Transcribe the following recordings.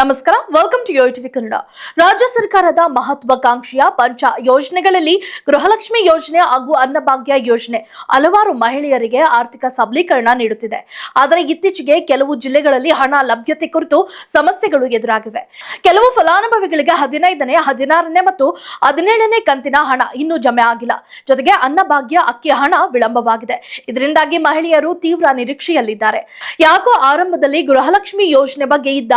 ನಮಸ್ಕಾರ welcome to TV Kannada. ರಾಜ್ಯ ಸರ್ಕಾರದ ಮಹತ್ವಾಕಾಂಕ್ಷೆಯ ಪಂಚ ಯೋಜನೆಗಳಲ್ಲಿ ಗೃಹಲಕ್ಷ್ಮಿ ಯೋಜನೆ ಹಾಗೂ ಅನ್ನಭಾಗ್ಯ ಯೋಜನೆ ಹಲವಾರು ಮಹಿಳೆಯರಿಗೆ ಆರ್ಥಿಕ ಸಬಲೀಕರಣ ನೀಡುತ್ತಿದೆ. ಆದರೆ ಇತ್ತೀಚೆಗೆ ಕೆಲವು ಜಿಲ್ಲೆಗಳಲ್ಲಿ ಹಣ ಲಭ್ಯತೆ ಕುರಿತು ಸಮಸ್ಯೆಗಳು ಎದುರಾಗಿವೆ. ಕೆಲವು ಫಲಾನುಭವಿಗಳಿಗೆ ಹದಿನೈದನೇ, ಹದಿನಾರನೇ ಮತ್ತು ಹದಿನೇಳನೇ ಕಂತಿನ ಹಣ ಇನ್ನೂ ಜಮೆ ಆಗಿಲ್ಲ. ಜೊತೆಗೆ ಅನ್ನಭಾಗ್ಯ ಅಕ್ಕಿ ಹಣ ವಿಳಂಬವಾಗಿದೆ. ಇದರಿಂದಾಗಿ ಮಹಿಳೆಯರು ತೀವ್ರ ನಿರೀಕ್ಷೆಯಲ್ಲಿದ್ದಾರೆ. ಯಾಕೋ ಆರಂಭದಲ್ಲಿ ಗೃಹಲಕ್ಷ್ಮಿ ಯೋಜನೆ ಬಗ್ಗೆ ಇದ್ದ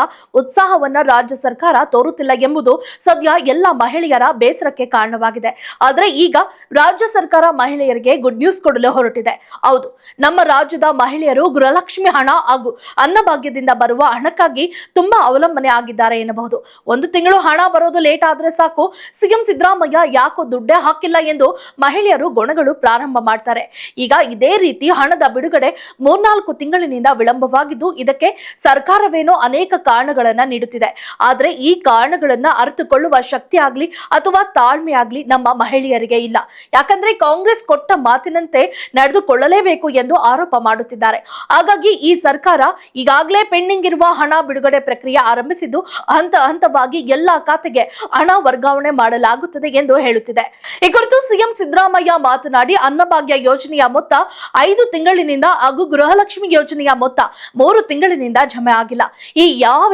ಉತ್ಸಾಹವನ್ನ ರಾಜ್ಯ ಸರ್ಕಾರ ತೋರುತ್ತಿಲ್ಲ ಎಂಬುದು ಸದ್ಯ ಎಲ್ಲ ಮಹಿಳೆಯರ ಬೇಸರಕ್ಕೆ ಕಾರಣವಾಗಿದೆ. ಆದರೆ ಈಗ ರಾಜ್ಯ ಸರ್ಕಾರ ಮಹಿಳೆಯರಿಗೆ ಗುಡ್ ನ್ಯೂಸ್ ಕೊಡಲು ಹೊರಟಿದೆ. ಹೌದು, ನಮ್ಮ ರಾಜ್ಯದ ಮಹಿಳೆಯರು ಗೃಹಲಕ್ಷ್ಮಿ ಹಣ ಹಾಗೂ ಅನ್ನಭಾಗ್ಯದಿಂದ ಬರುವ ಹಣಕ್ಕಾಗಿ ತುಂಬಾ ಅವಲಂಬನೆ ಆಗಿದ್ದಾರೆ ಎನ್ನಬಹುದು. ಒಂದು ತಿಂಗಳು ಹಣ ಬರೋದು ಲೇಟ್ ಆದ್ರೆ ಸಾಕು. ಸಿಎಂ ಸಿದ್ದರಾಮಯ್ಯ ಯಾಕೋ ದುಡ್ಡೇ ಹಾಕಿಲ್ಲ ಎಂದು ಮಹಿಳೆಯರು ಗೊಣಗಳು ಪ್ರಾರಂಭ ಮಾಡ್ತಾರೆ. ಈಗ ಇದೇ ರೀತಿ ಹಣದ ಬಿಡುಗಡೆ ಮೂರ್ನಾಲ್ಕು ತಿಂಗಳಿನಿಂದ ವಿಳಂಬವಾಗಿದ್ದು, ಇದಕ್ಕೆ ಸರ್ಕಾರವೇನೋ ಅನೇಕ ಕಾರಣಗಳನ್ನ ನೀಡುತ್ತಿದೆ. ಆದರೆ ಈ ಕಾರಣಗಳನ್ನ ಅರಿತುಕೊಳ್ಳುವ ಶಕ್ತಿ ಆಗ್ಲಿ ಅಥವಾ ತಾಳ್ಮೆ ಆಗ್ಲಿ ನಮ್ಮ ಮಹಿಳೆಯರಿಗೆ ಇಲ್ಲ. ಯಾಕಂದ್ರೆ ಕಾಂಗ್ರೆಸ್ ಕೊಟ್ಟ ಮಾತಿನಂತೆ ನಡೆದುಕೊಳ್ಳಲೇಬೇಕು ಎಂದು ಆರೋಪ ಮಾಡುತ್ತಿದ್ದಾರೆ. ಹಾಗಾಗಿ ಈ ಸರ್ಕಾರ ಈಗಾಗಲೇ ಪೆಂಡಿಂಗ್ ಇರುವ ಹಣ ಬಿಡುಗಡೆ ಪ್ರಕ್ರಿಯೆ ಆರಂಭಿಸಿದ್ದು ಹಂತ ಹಂತವಾಗಿ ಎಲ್ಲಾ ಖಾತೆಗೆ ಹಣ ವರ್ಗಾವಣೆ ಮಾಡಲಾಗುತ್ತದೆ ಎಂದು ಹೇಳುತ್ತಿದೆ. ಈ ಕುರಿತು ಸಿಎಂ ಸಿದ್ದರಾಮಯ್ಯ ಮಾತನಾಡಿ, ಅನ್ನಭಾಗ್ಯ ಯೋಜನೆಯ ಮೊತ್ತ ಐದು ತಿಂಗಳಿನಿಂದ ಹಾಗೂ ಗೃಹಲಕ್ಷ್ಮಿ ಯೋಜನೆಯ ಮೊತ್ತ ಮೂರು ತಿಂಗಳಿನಿಂದ ಜಮೆ ಆಗಿಲ್ಲ. ಈ ಯಾವ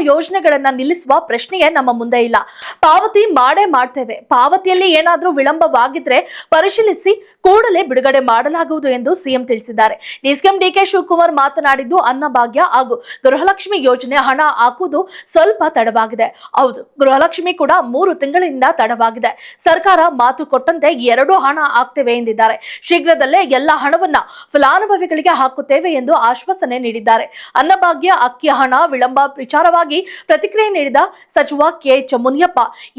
ಯೋಜನೆಗಳನ್ನ ನಿಲ್ಲಿಸುವ ಪ್ರಶ್ನೆಯೇ ನಮ್ಮ ಮುಂದೆ ಇಲ್ಲ. ಪಾವತಿ ಮಾಡೇ ಮಾಡ್ತೇವೆ. ಪಾವತಿಯಲ್ಲಿ ಏನಾದ್ರೂ ವಿಳಂಬವಾಗಿದ್ರೆ ಪರಿಶೀಲಿಸಿ ಕೂಡಲೇ ಬಿಡುಗಡೆ ಮಾಡಲಾಗುವುದು ಎಂದು ಸಿಎಂ ತಿಳಿಸಿದ್ದಾರೆ. ಡಿಸಿಎಂ ಡಿಕೆ ಶಿವಕುಮಾರ್ ಮಾತನಾಡಿದ್ದು ಅನ್ನಭಾಗ್ಯ ಹಾಗೂ ಗೃಹಲಕ್ಷ್ಮಿ ಯೋಜನೆ ಹಣ ಹಾಕುವುದು ಸ್ವಲ್ಪ ತಡವಾಗಿದೆ. ಹೌದು, ಗೃಹಲಕ್ಷ್ಮಿ ಕೂಡ ಮೂರು ತಿಂಗಳಿಂದ ತಡವಾಗಿದೆ. ಸರ್ಕಾರ ಮಾತು ಕೊಟ್ಟಂತೆ ಎರಡು ಹಣ ಹಾಕ್ತೇವೆ ಎಂದಿದ್ದಾರೆ. ಶೀಘ್ರದಲ್ಲೇ ಎಲ್ಲ ಹಣವನ್ನ ಫಲಾನುಭವಿಗಳಿಗೆ ಹಾಕುತ್ತೇವೆ ಎಂದು ಆಶ್ವಾಸನೆ ನೀಡಿದ್ದಾರೆ. ಅನ್ನಭಾಗ್ಯ, ಅಕ್ಕಿ ಹಣ ವಿಳಂಬ ವಿಚಾರವಾಗಿ ಪ್ರತಿಕ್ರಿಯೆ ನೀಡಿದ ಸಚಿವ ಕೆ ಎಚ್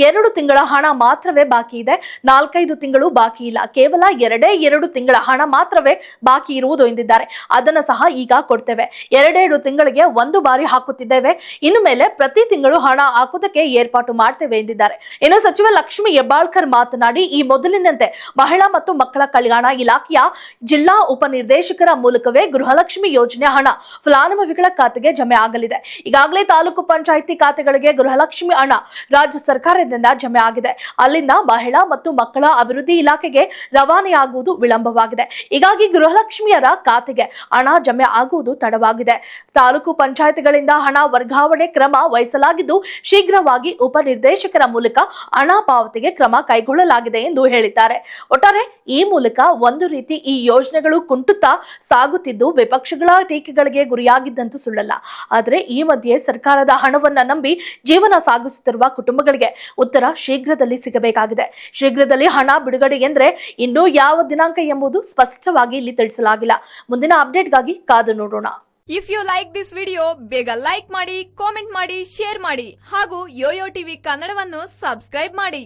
ಎರಡು ತಿಂಗಳ ಹಣ ಮಾತ್ರವೇ ಬಾಕಿ ಇದೆ, ನಾಲ್ಕೈದು ತಿಂಗಳು ಬಾಕಿ ಇಲ್ಲ, ಕೇವಲ ಎರಡೇ ಎರಡು ತಿಂಗಳ ಹಣ ಮಾತ್ರವೇ ಬಾಕಿ ಇರುವುದು ಎಂದಿದ್ದಾರೆ. ಅದನ್ನು ಸಹ ಈಗ ಕೊಡ್ತೇವೆ. ಎರಡೆರಡು ತಿಂಗಳಿಗೆ ಒಂದು ಬಾರಿ ಹಾಕುತ್ತಿದ್ದೇವೆ. ಇನ್ನು ಮೇಲೆ ಪ್ರತಿ ತಿಂಗಳು ಹಣ ಹಾಕುವುದಕ್ಕೆ ಏರ್ಪಾಟು ಮಾಡ್ತೇವೆ ಎಂದಿದ್ದಾರೆ. ಇನ್ನು ಸಚಿವ ಲಕ್ಷ್ಮಿ ಹೆಬ್ಬಾಳ್ಕರ್ ಮಾತನಾಡಿ, ಈ ಮೊದಲಿನಂತೆ ಮಹಿಳಾ ಮತ್ತು ಮಕ್ಕಳ ಕಲ್ಯಾಣ ಇಲಾಖೆಯ ಜಿಲ್ಲಾ ಉಪನಿರ್ದೇಶಕರ ಮೂಲಕವೇ ಗೃಹಲಕ್ಷ್ಮಿ ಯೋಜನೆ ಹಣ ಫಲಾನುಭವಿಗಳ ಖಾತೆಗೆ ಜಮೆ ಆಗಲಿದೆ. ಈಗಾಗಲೇ ತಾಲೂಕು ಪಂಚಾಯಿತಿ ಖಾತೆಗಳಿಗೆ ಗೃಹಲಕ್ಷ್ಮಿ ಹಣ ರಾಜ್ಯ ಸರ್ಕಾರದಿಂದ ಜಮೆ ಆಗಿದೆ. ಅಲ್ಲಿಂದ ಮಹಿಳಾ ಮತ್ತು ಮಕ್ಕಳ ಅಭಿವೃದ್ಧಿ ಇಲಾಖೆಗೆ ರವಾನೆಯಾಗುವುದು ವಿಳಂಬವಾಗಿದೆ. ಹೀಗಾಗಿ ಗೃಹಲಕ್ಷ್ಮಿಯರ ಖಾತೆಗೆ ಹಣ ಜಮೆ ಆಗುವುದು ತಡವಾಗಿದೆ. ತಾಲೂಕು ಪಂಚಾಯತ್ಗಳಿಂದ ಹಣ ವರ್ಗಾವಣೆ ಕ್ರಮ ವಹಿಸಲಾಗಿದ್ದು, ಶೀಘ್ರವಾಗಿ ಉಪನಿರ್ದೇಶಕರ ಮೂಲಕ ಹಣ ಪಾವತಿಗೆ ಕ್ರಮ ಕೈಗೊಳ್ಳಲಾಗಿದೆ ಎಂದು ಹೇಳಿದ್ದಾರೆ. ಒಟ್ಟಾರೆ, ಈ ಮೂಲಕ ಒಂದು ರೀತಿ ಈ ಯೋಜನೆಗಳು ಕುಂಟುತ್ತಾ ಸಾಗುತ್ತಿದ್ದು, ವಿಪಕ್ಷಗಳ ಟೀಕೆಗಳಿಗೆ ಗುರಿಯಾಗಿದ್ದಂತೂ ಸುಳ್ಳಲ್ಲ. ಆದರೆ, ಈ ಮಧ್ಯೆ ಸರ್ಕಾರದ ಹಣವನ್ನ ನಂಬಿ ಜೀವನ ಸಾಗಿಸುತ್ತಿರುವ ಕುಟುಂಬಗಳಿಗೆ ಉತ್ತರ ಶೀಘ್ರದಲ್ಲಿ ಸಿಗಬೇಕಾಗಿದೆ. ಶೀಘ್ರದಲ್ಲಿ ಹಣ ಬಿಡುಗಡೆ ಎಂದ್ರೆ ಇನ್ನೂ ಯಾವ ದಿನಾಂಕ ಎಂಬುದು ಸ್ಪಷ್ಟವಾಗಿ ಇಲ್ಲಿ ತಿಳಿಸಲಾಗಿಲ್ಲ. ಮುಂದಿನ ಅಪ್ಡೇಟ್ಗಾಗಿ ಕಾದು ನೋಡೋಣ. If you like this video ಬೇಗ ಲೈಕ್ ಮಾಡಿ ಕಾಮೆಂಟ್ ಮಾಡಿ ಶೇರ್ ಮಾಡಿ ಹಾಗೂ ಯೋಯೋ ಟಿವಿ ಕನ್ನಡವನ್ನು ಸಬ್ಸ್ಕ್ರೈಬ್ ಮಾಡಿ.